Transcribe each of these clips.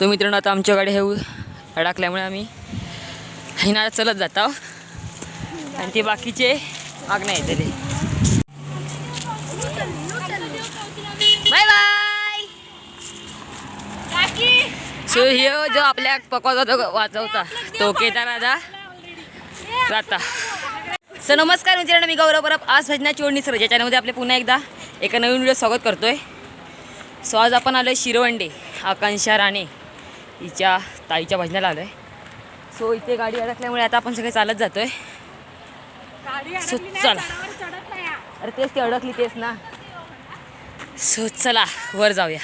So मित्रांनो आता आमच्याकडे हे अडकल्यामुळे आम्ही हिना चलत जातो. आणि ते बाकीचे माग नाही येतले बाय बाय सो हे जो आपल्या पकवाचा जो वाचवता तो केदार दादा राहता. सो नमस्कार मित्रांनो मी गौरव परब. आज भजना चोडणी सर ज्याच्यामध्ये आपले पुन्हा एकदा एका नवीन व्हिडिओ स्वागत करतोय. सो आज आपण आलो आहे शिरवंडे आकांक्षा राणे. हिच्या ताईच्या भजनाला आलो आहे सो इथे गाडी अडकल्यामुळे आता आपण सगळे चालत जातोय. सो चला. अरे तेच ती अडकली तेच ना. सो चला वर जाऊया.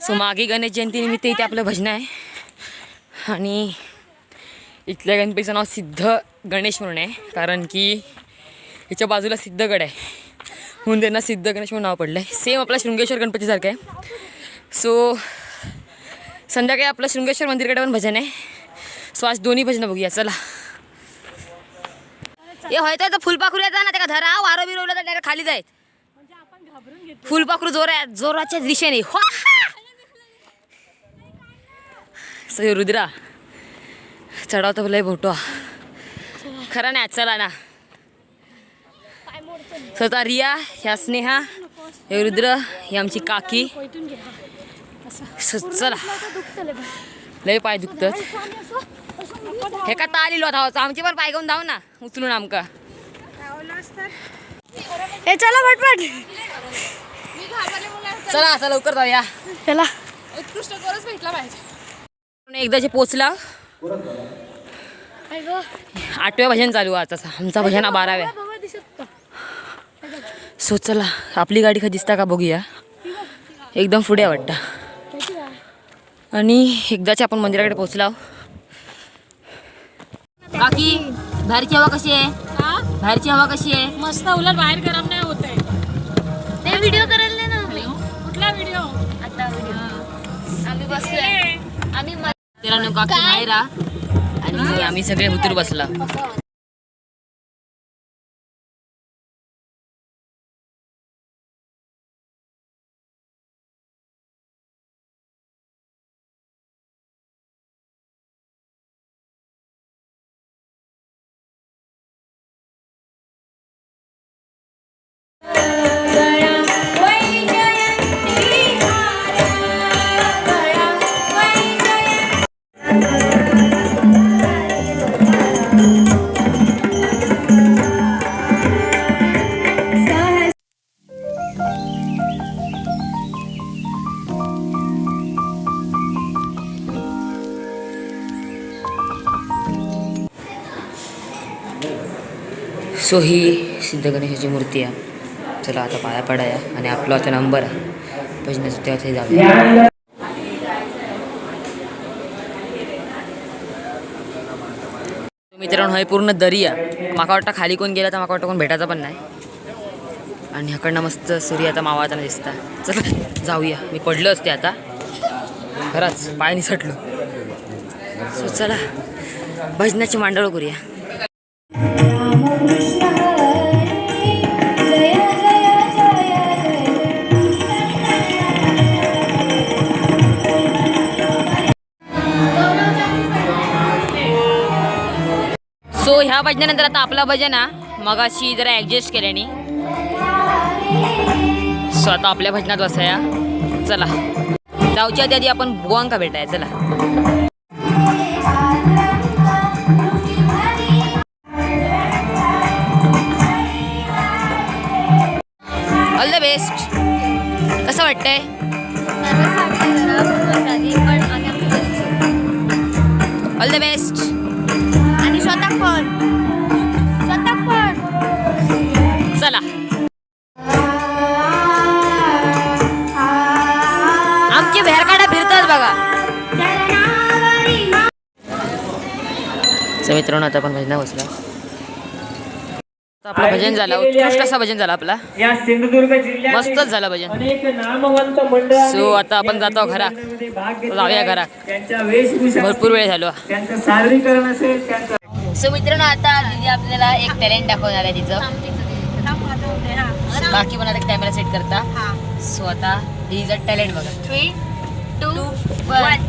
सो मागे गणेश जयंती निमित्त इथे आपलं भजन आहे. आणि इथल्या गणपतीचं नाव सिद्ध गणेश म्हणून आहे. कारण की याच्या बाजूला सिद्धगड आहे. म्हणून त्यांना सिद्ध गणेश म्हणून नाव पडलं आहे सेम आपला शृंगेश्वर गणपतीसारखं आहे. सो संध्याकाळी आपलं शृंगेश्वर मंदिरकडे पण भजन आहे. सो आज दोन्ही भजनं बघूया चला. हे होय तर फुलपाखरू येतात ना त्या धरा वारं बिरवलं तर डायरेक्ट खाली जायत फुलपाखरू जोरा जोराच्या दिशेने. हो सो रुद्रा चढावतो लय भोटवा खरा नाही चला ना. स्वतः रिया ह्या स्नेहा हे रुद्र ही आमची काकी. सो चला. लय पाय दुखतात. हे का तालीलो धावायचं आमचे पण पाय घेऊन धाव ना. उचलून आमका हे चला पटपट. चला आता लवकर जाऊया. चला. उत्कृष्ट कोरच भेटला पाहिजे. एकदाचे पोचला आठव्या भजन चालू आहे आजचा आमचा भजन हा बाराव्या. सो चला. आपली गाडी कधी दिसता का बघूया. एकदम पुढे वाटतं. आणि एकदाचे आपण मंदिराकडे पोचला काकी बाहेरची हवा कशी आहे? बाहेरची हवा कशी आहे? मस्त उलट बाहेर गरम नाही होत आहे. ते व्हिडिओ करायला ना कुठला व्हिडिओ आता आम्ही बसलोय. आम्ही म- तेरा काकी बाहेर आणि आम्ही सगळे उतर बसला. सो ही सिद्ध गणेशाची मूर्ती आहे. चला आता पाया पडाया आणि आपला आता नंबर आहे. भजनाचं तेव्हा ते जाऊया. मित्रांनो हे पूर्ण दरी आहे. माका वाटतं खाली कोण गेला तर माका वाटतं कोण भेटायचा पण नाही. आणि ह्याकडनं मस्त सूर्य आता मावाताना दिसता चला जाऊया. मी पडलो असते आता. खरंच पाय निसटलो. सो चला भजनाची मांडळ करूया. सो ह्या भजनानंतर आता आपला भजन हा मगाशी जरा ॲडजस्ट केल्याने. सो आता आपल्या भजनात बसाया. चला. जाऊच्या आधी आधी आपण बुवांका भेटाय? चला. ऑल द बेस्ट कसं वाटतंय? ऑल द बेस्ट तर मित्रांनो आता आपण भजना बसला आता आपलं भजन झालं उत्कृष्ट असं भजन झालं आपला. या सिंधुदुर्ग जिल्ह्यात मस्तच झालं भजन. अनेक नामवंत मंडळ So, आता आपण जातो घरात. जाऊया वेशभूषा भरपूर वेळ झालो. त्यांचं सादरीकरण असेल त्यांचं सो मित्रांनो आता दीदी आपल्याला एक टॅलेंट दाखवणार आहे तिचं. काकी पण आता कॅमेरा सेट करता. सो आता ही इज अ टॅलेंट बघा. थ्री टू वन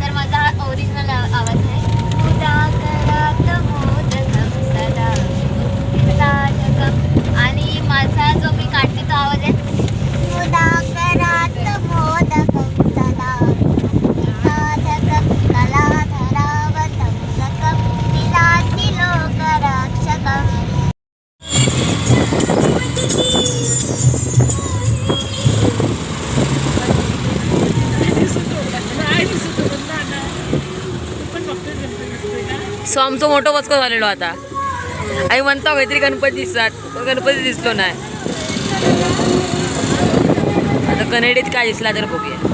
तर माझा हा ओरिजिनल आवाज आहे. उदाकरात मोदकं सो आमचं मोठं वचको झालेलो आता. आई म्हणतो काहीतरी गणपती दिसतात. पण गणपती दिसलो नाही. आता कनेडीत काय दिसला तर बघूया.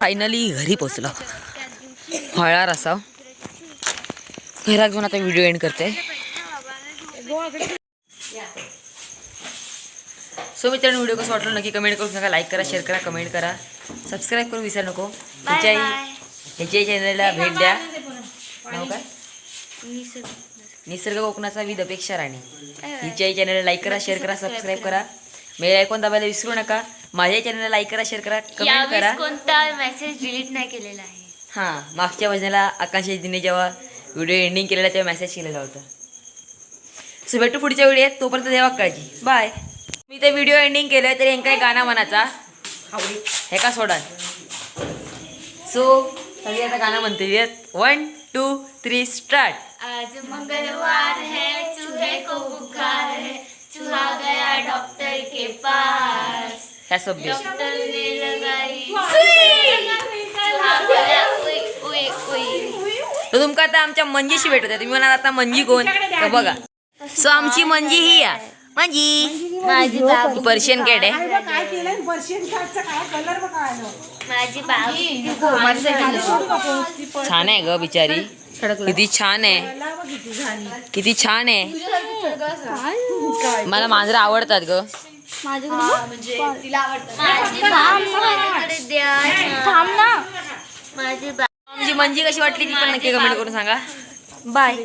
फायनली घरी पोचलो. हळार असा घरात जाऊन आता व्हिडिओ एंड करते. सो मित्रांनो व्हिडिओ कसं वाटलं नक्की कमेंट करून सांगा. लाईक करा शेअर करा कमेंट करा. सबस्क्राईब करून विसरू नको. ह्याच्याही ह्याच्याही चॅनलला भेट द्या. काय? निसर्ग. कोकणाचा विध अपेक्षा राणी. हिच्याही चॅनलला लाईक करा शेअर करा सबस्क्राईब करा. मेल ऐकून दाबायला विसरू नका. माझ्या चॅनलला लाईक करा शेअर करा कमेंट करा. कोणता मेसेज डिलीट नाही केलेला आहे? हां मागच्या भजनाला आकाश दिने जेव्हा व्हिडिओ एंडिंग केलेला तेव्हा मेसेज केलेला होता. सो भेटू पुढच्या व्हिडिओत तोपर्यंत देवा काळजी. बाय मी ते व्हिडिओ एंडिंग केलं तरी काय गाणं म्हणाचा हे का सोडा सो सगळी आता गाणं म्हणते वन टू थ्री स्टार्ट आज मंगलवार है चूहे को बुखार है चूहा गया डॉक्टर के पास. ह्या तर तुमका आता आमच्या मंजीशी भेटत तुम्ही म्हणाल आता मंजी कोण? तर बघा. सो आमची मंजी ही आहे. मंजी. माझी बाबू. पर्शियन कॅट आहे. माझी छान आहे ग बिचारी. किती छान आहे. किती छान आहे. मला मांजरं आवडतात ग. द्या. थांब ना. माझी आमची मंजी कशी वाटली ती पण नक्की कमेंट करून सांगा. बाय.